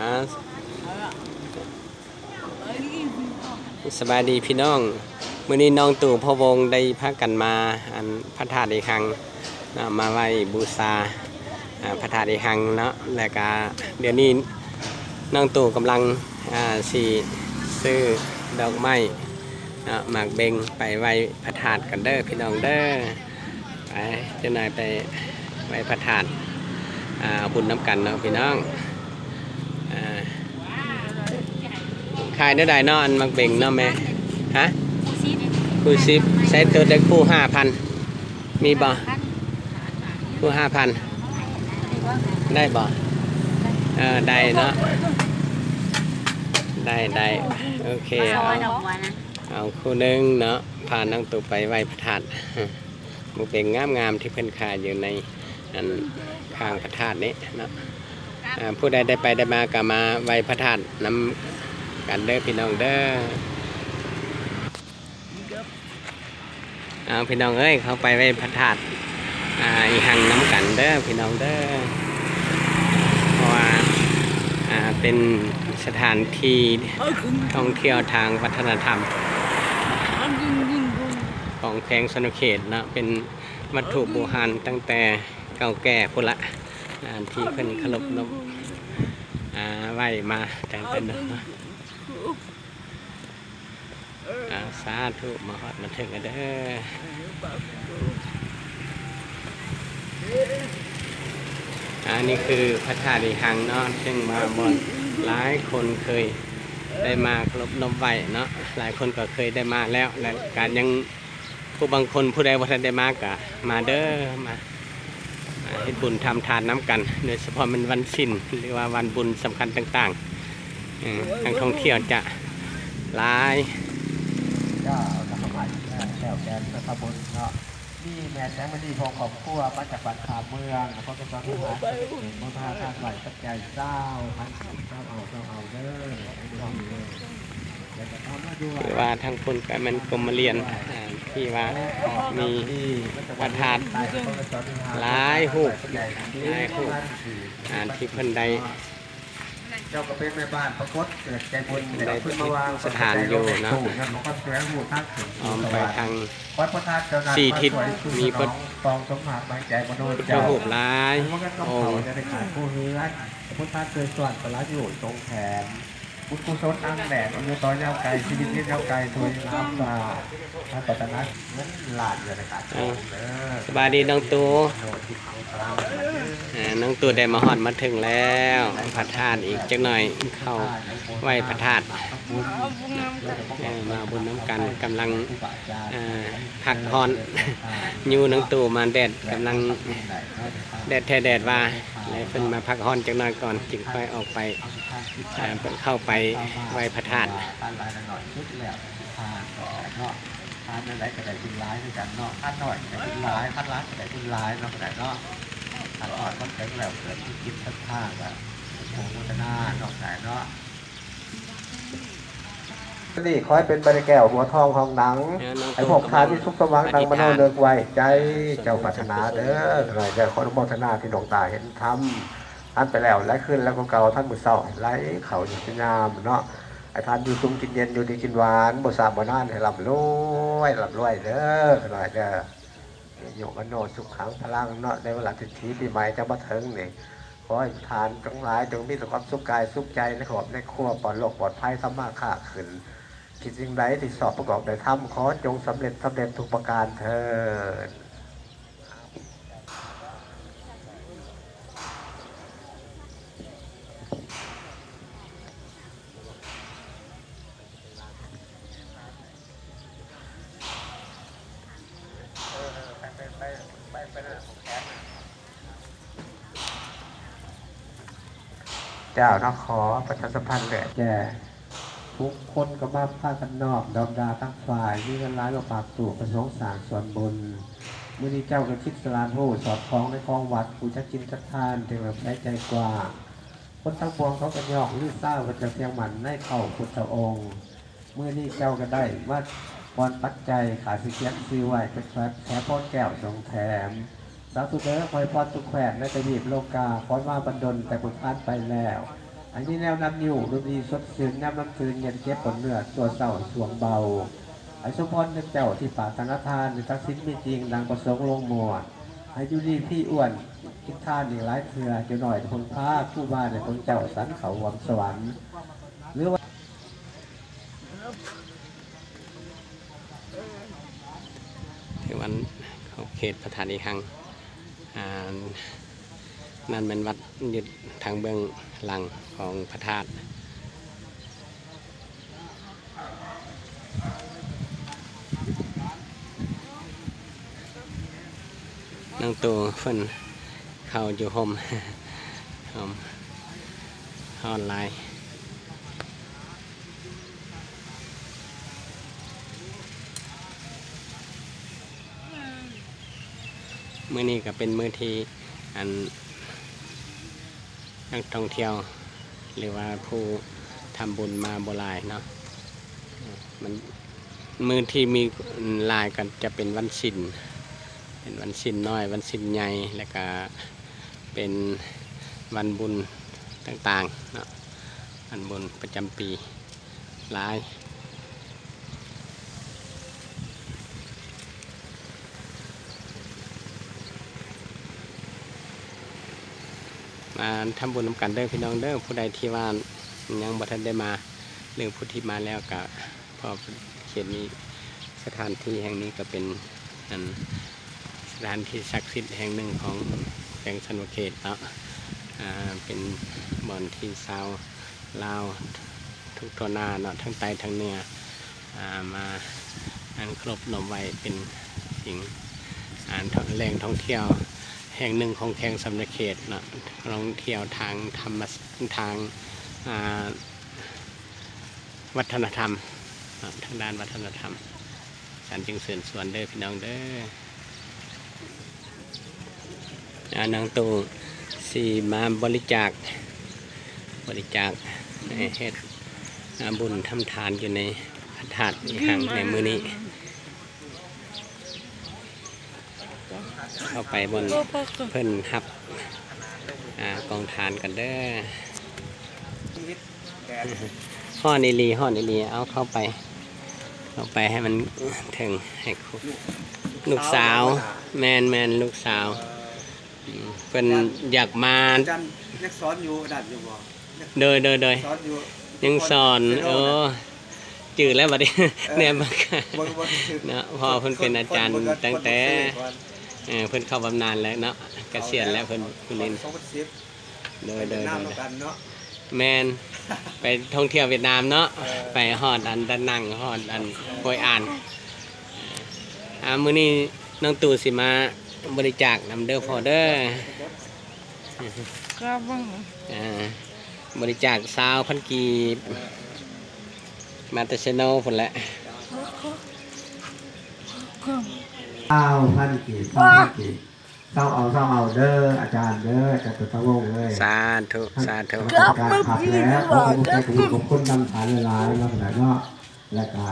อ่าสบายดีพี่น้องมื้อนี้น้องตู่พ่อวงได้พากันมาอันพระธาตุอีกครั้งมาไหว้บูชาอ่าพระธาตุอีกครั้งเนาะแล้วก็เดี๋ยวนี้น้องตู่กำลังสิซื้อดอกไม้หมากเบงไปไหว้พระธาตุกันเด้อพี่น้องเด้อไปเจะหน่อยไปไหว้พระธาตุอ่าเอาบุญน้ำกันเนาะพี่น้อง ขายได้ไดเนาะอันมักเบ่งเนาะแม่ฮะคู่ซิปใช้ตัวเด็กคู่ห้าพันมีบ่คู่ห้าพันได้บ่เออได้เนาะได้ได้โอเคเอาเอาคู่หนึงเนาะพานั่งตัวไปไหว้พระธาตุมักเบ่งงามๆที่เพิ่นขายอยู่ในอันข้างพระธาตุนี้เนาะ ผู้ใดได้ไปได้มาก็มาไหว้พระธาตุน้ำกันเด้อพี่น้องเด้อเอาพี่น้องเอ้ยเขาไปไหว้พระธาตุอีหังน้ำกันเด้อพี่น้องเด้อเพราะว่าเป็นสถานที่ท่องเที่ยวทางวัฒนธรรม ของแพงสนุเขตนะเป็นวัตถุโบราณตั้งแต่เก่าแก่พุนละ อ่าที่เพิ่นเคารพนบอ่าไหวมาแต่เป็นเนาะอาสาธุมาฮอดมาถึงกันเด้ออันนี้คือพระธาตุหังเนาะซึ่งมาบนหลายคนเคยได้มาครพนบไหวเนาะหลายคนก็เคยได้มาแล้วและการยังผู้บางคนผู้ใดว่าท่านได้มากะมาเด้อมา เฮ็ดบุญทำทานน้ำกัน โดยเฉพาะมันวันสิ้นหรือว่าวันบุญสำคัญต่างๆอทางท่องเที่ยวจะหลายก็เอาสมัยแถวแกนพระบุญเนาะนี่แม่แสงมณีพงขอบครัวมาจากบ้านขาเมืองแล้วก็เป็นตอนที่หาเห็นมพาทานไหวสักใจเจ้าพันเจ้าเอาเจ้าเอาเด้อเดี๋ยวจะทำมาดูหรือว่าทางคนก็มันกรมเรียนอ่า ที่ว่ามีพระธาตุหลายรูปหลายรูปอ่าที่เพิ่นได้เจ้าก็เป็นแม่บ้านประกฏเกิดใจบุญได้ขึ้นมาวางสถานอยู่เนาะถูกมันก็แสวงหูทักถึงออมไปทางวัดพระธาตุเจ้านาสี่ทิศมีพพระระตองสมหาไม้ใจมโนพุทธเจ้ารูปหลายมันก็ต้องอเผางค์จะได้ขายผู้เฮือนพุทธาเคยสวรรค์ประหลาดอยู่ตรงแขน พุทธกุศลตั้งแดดอนุตอยาวไกลชีวิตที่ยาวไกลทุยน้ำตาพระปัตตนะนั้นหลาดอยู่ในการเออสบายดีน้องตูอ่าน้องตูได้มาฮอดมาถึงแล้วพระธาตุอีกจักหน่อยเข้าไหวพระธาตุอ่อมาบุญน้ำกันกำลังอ่าพักฮอนยู่หนังตูมาแดดกำลังแดดแท้แดดว่า เลยเพิ่นมาพักห้อนจักหน่อยก่อนจึงค่อยออกไปเพิ่นเข้าไปไหว้พระธาตุทานลายหน่อยชุดแล้วทานต่อเนาะทานอะไรก็ได้คุนร้ายด้วยกันเนาะทานหน่อยก็ได้คุนร้ายทานร้ายก็ได้คุนร้ายเนาะก็ได้เนาะทานอ่อนมันแข็งแล้วเกิดที่กินทัดท่าแบบโอ้โหพัฒนาเนาะได้เนาะ นี่คอยเป็นบริแก้วหัวทองของหนังไอ้พวกทานที่สุขสว่างดังมโนเลิกไว้ใจเจ้าปรารถนาเด้อหน่อยเด้อขออนุโมทนาที่ดวงตาเห็นธรรมท่านไปแล้วไล่ขึ้นแล้วก็เก่าท่านมือเศร้าไล่เขาอยู่ที่งามเนาะไอ้ท่านอยู่ซุ้มกินเย็นอยู่ดีกินหวานบ่สามบ่นานให้ลำรวยลำรวยเด้อหน่อยเด้ออยู่มโนสุขขังพลังเนาะในเวลาที่ทีปีใหม่จะมาถึงนี่ขอให้ทานทั้งหลายจงมีแต่ความสุขกายสุขใจในขอบในครัวปลอดโรคปลอดภัยสามารถค้าขึ้น คิดสิ่งใดที่สอบประกอบโดยธรรมขอจงสำเร็จสำเร็จทุกประการเถิดเจ้านะขอประชาสัมพันธ์แก่ ทุกคนก็มาพากันนอกดอมดาทั้งฝ่ายมีเงินร้ายมาปากตู่ประสงสางส่วนบุญมื่อนี้เจ้าก็คิดสลานโหสอดคล้องในคลองวัดผู้ชักกินชักทานเต็มแบบใช้ใจกว่าคนทั้งปวงเขาก็ยอกลือซ่าว่าจะเพียงหมันในเข้าพุทธองค์เมื่อนี้เจ้าก็ได้ว่าพรปัจจัยขาสิเกียนซื้อไว้เป็นแแค่พ่อแก้วทรงแถมสาธุเด้อคอยพรทุกแขวนในตะบีบโลกาขอมาบรรดลแต่บุญท่านไปแล้ว อันนี้แนวนำอยู่ดนตรีสดชื่นแนวน้ำคืนเย็นเจ็บปนเนื้อตัวเศร้าสวงเบาไอ้สมพรเป็นเจ้าที่ป่าธนทานนทักษิณมีจริงดังประสงค์ลงมัวให้ยู่ดีพี่อ้วนคิดท่านอีกหลายเถื่อจะหน่อยคนพาผู้บ้านในคนเจ้าสันเขาหวังสวรรค์หรือว่าถือวันเขาเขตประธานอีกครั้งอ่า นั่นเป็นวัดยึดทางเบื้องหลังของพระธาตุนางตัวเพิ่นเข้าอยู่ห่มห่มออนไลน์มื้อนี้ก็เป็นมื้อที่อัน นักท่องเที่ยว หรือว่าผู้ทำบุญมาโบ่ายเนาะมันมือที่มีลายกันจะเป็นวันศิลเป็นวันศิลน้อย วันศิลใหญ่แล้วก็เป็นวันบุญต่างๆเนาะวันบุญประจำปีหลาย มาทำบุญนำกันเด้อพี่น้องเด้อผู้ใดที่ว่ายังบ่ทันได้มาหรือผู้ที่มาแล้วก็พอเขตนี้สถานที่แห่งนี้ก็เป็นอันสถานที่ศักดิ์สิทธิ์แห่งหนึ่งของแขวงชนบเขตเนาะเป็นบ่อนที่ชาวลาวทุกตัวหน้าเนาะทั้งใต้ทั้งเหนือมาอันครบนมไว้เป็นสิ่งอ่านแหล่งท่องเที่ยว แห่งหนึ่งของแขวงสำนักเขตนะท่องเที่ยวทางธรรมทางาวัฒนธรรมทางด้านวัฒนธรรมสันจึงเสื่อนสวนเด้อพี่น้องเด้ออานางตูสีมาบริจาค บริจาคในเฮ็ดอ่าบุญทำทานอยู่ในพระธาตุอีกครั้งในมือนี้ เข้าไปบนเพิ่นหับอ่ากองทานกันเด้อห่อนิลีห่อนิลีเอาเข้าไป เข้าไปให้มันถึงให้ครบลูกสาว แมนแมนลูกสาวอืมเพิ่นอยากมาอาจารย์นักสอนอยู่ดัดอยู่บ่เดยเดยเดยสอนอยู่ยังสอนเออจืดแล้วบัดนี้เนี่ยมันก็บ่บ่เนาะพอเพิ่นเป็นอาจารย์ตั้งแต่ เออเพิ่นเข้าบำนาญแล้วเนาะเกษียณแล้วเพิ่นเพิ่นเล่น2010โดยโดยน้ำโดแล้วยกันเนาะแมนไปท่องเที่ยวเวียดนามเนาะเออไปฮอดอันดันนังฮอดอันโอยอ่านอ่ามื้อนี้น้องตู่สิมาบริจาคนำเด้อพอเด้อก็บ้างอ่าบริจาคซาวพันกีบมาแตเชโนพุ่นแหละ เศร้าพันกี่เศร้าพันกี่เศร้าเอาเศร้าเอาเด้ออาจารย์เด้ออาจารย์ตุตะวงเลยสาธุสาธุการขับแล้วขอบคุณแค่คุณขอบคุณนำฐานหลายๆแล้วแต่เนาะแล้วก็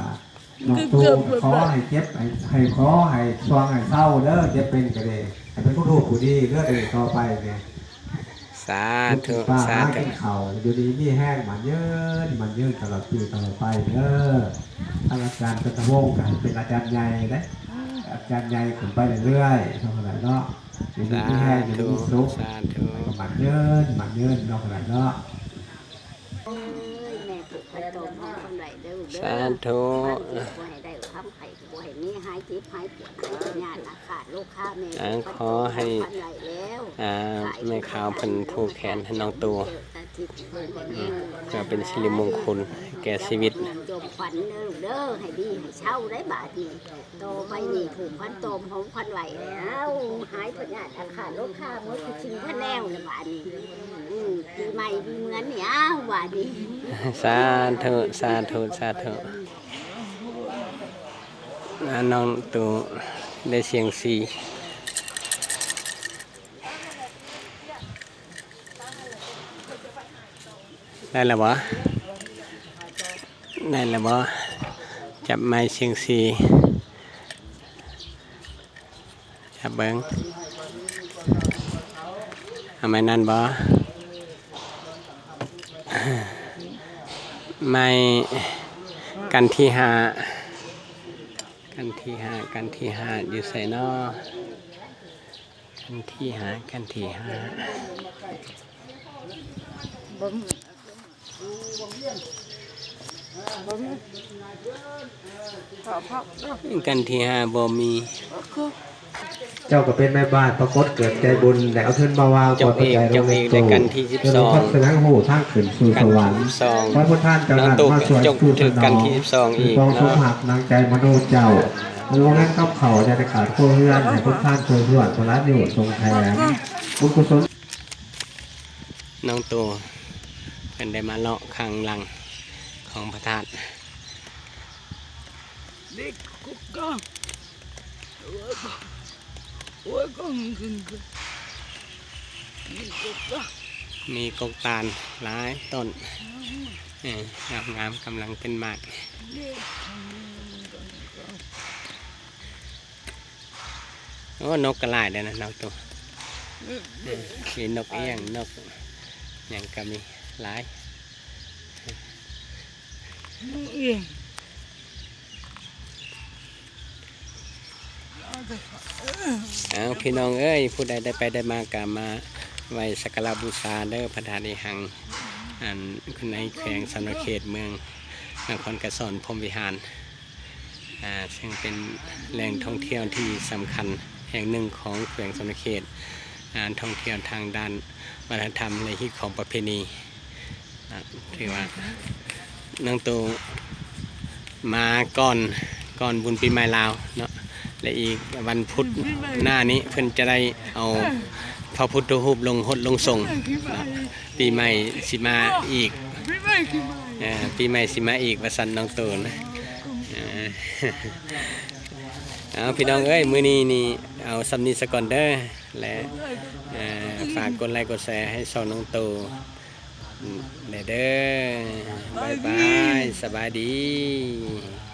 น้องตูขอให้เจ็บให้ให้ขอให้สว่างให้เศร้าเด้อเจ็บเป็นกระเดยให้เป็นผู้ถูกผู้ดีเด้อเดยต่อไปเนี่ยสาธุป้าสาหาธุกินเข่าวอยู่ดีนี่แห้งมันเยินมันเยินตลอดปีตลอดไปเด้อท่านอาจารย์ตุตะวงกันเป็นอาจารย์ใหญ่นะ อาจารย์ใหญ่ขึ้นไปเรื่อยๆเท่าไหร่เนาะอยู่ดีสานี่แห้งอยู่ธุดีสุขสาธุมันเยินมันเยินเนาะขนาดเนาะเอ้ยแม่ถูกพันโตมของคนไหลเด้อเด้อสาธุบ้านบ่ให้ได้คำไข่บ่ให้มีหายจิบหายปวดหายปัญญาอาขาดลูกค้าแม่อ่าขอให้พันไหลแล้วอ่าแม่ขาวเพิ่นผูกแขนให้น้องตูเพื่อเป็นสิริมงคลแก่ชีวิตจมขวัญเด้อลูกเด้อให้ดีให้เช่าได้บาทนี่โตไปนี่ถูกพันโตมของพันไหลแล้วหายปัญญาอาขาดลูกค้าหมดทุกสิ่งพันแนวเลยบาทนี้อืมปีใหม่ปีเหมือนนี่อ้าวบาทนี้สาธุสาธุสาธุอ่าน้องตูได้เสียงสี ได้แล้วบ่ได้แล้วบ่จับไม้เสียงสีจับเบิ้งทำไมนั่นบ่ไม่กันที่หากันที่หากันที่หาอยู่ใส่นอกันที่หากันที่หาบ่มบ่มขอ กเด้อกันที่หาบ่มีเจ้าก็เป็นแม่บ้านปรากฏเกิดใจบุญแล้วเอาเทินมาวางเจ้าเอกเจ้าเอกในกันที่สิบสองพัฒนาหูทางขึ้นสู่กัสนวรรที่ค์สองพระพุทธท่านเจ้าน้องนั้นตู่มาสวยจงสู่ถึงกันที่สิบสองอีกกองทุกเนาะหักนางใจมโนเจ้าโลงนั้นกับเขาจะได้ขาดโคเฮือนให้พุทธท่านช่วยเพื่อนพระนิวทรงแทนบุญกุศลน้องตัว เป็นได้มาเลาะข้างหลังของพระธาตุ Dik kuka. Oi con con con. Dik kuka. มีกกตาลหลายต้นงามงามกำลังเป็นมากโอ้นกกระไลายได้นะน้องตัวเออมีนกเอี้ยงนกอย่างก็มี หลาย Iya. เอาพี่น้องเอ้ยผู้ใดได้ไปได้มากามาไหวสักการะบูชาเด้อพระธาตุหังอันคุณในแขวงสนเขตเมืองนครกระสอนพรหมวิหารอ่าซึ่งเป็นแหล่งท่องเที่ยวที่สำคัญแห่งหนึ่งของแขวงสนเขตอ่าท่องเที่ยวทางด้านวัฒนธรรมและฮิตของประเพณี อ่าถือว่าน้องตูมาก่อนก่อนบุญปีใหม่ลาวเนาะและอีกวันพุธหน้านี้เพิ่นจะได้เอาพระพุทธรูปลงหดลงส่งปีใหม่สิมาอีกปีใหม่สิมาอีกวสันน้องตูนะเอาพี่น้องเอ้ยมือนี้นี่เอาซัมนีสกอนเดอร์และฝากกดไลค์กดแชร์ให้ชองน้องตู เด้อเด้อบายบาย สบายดี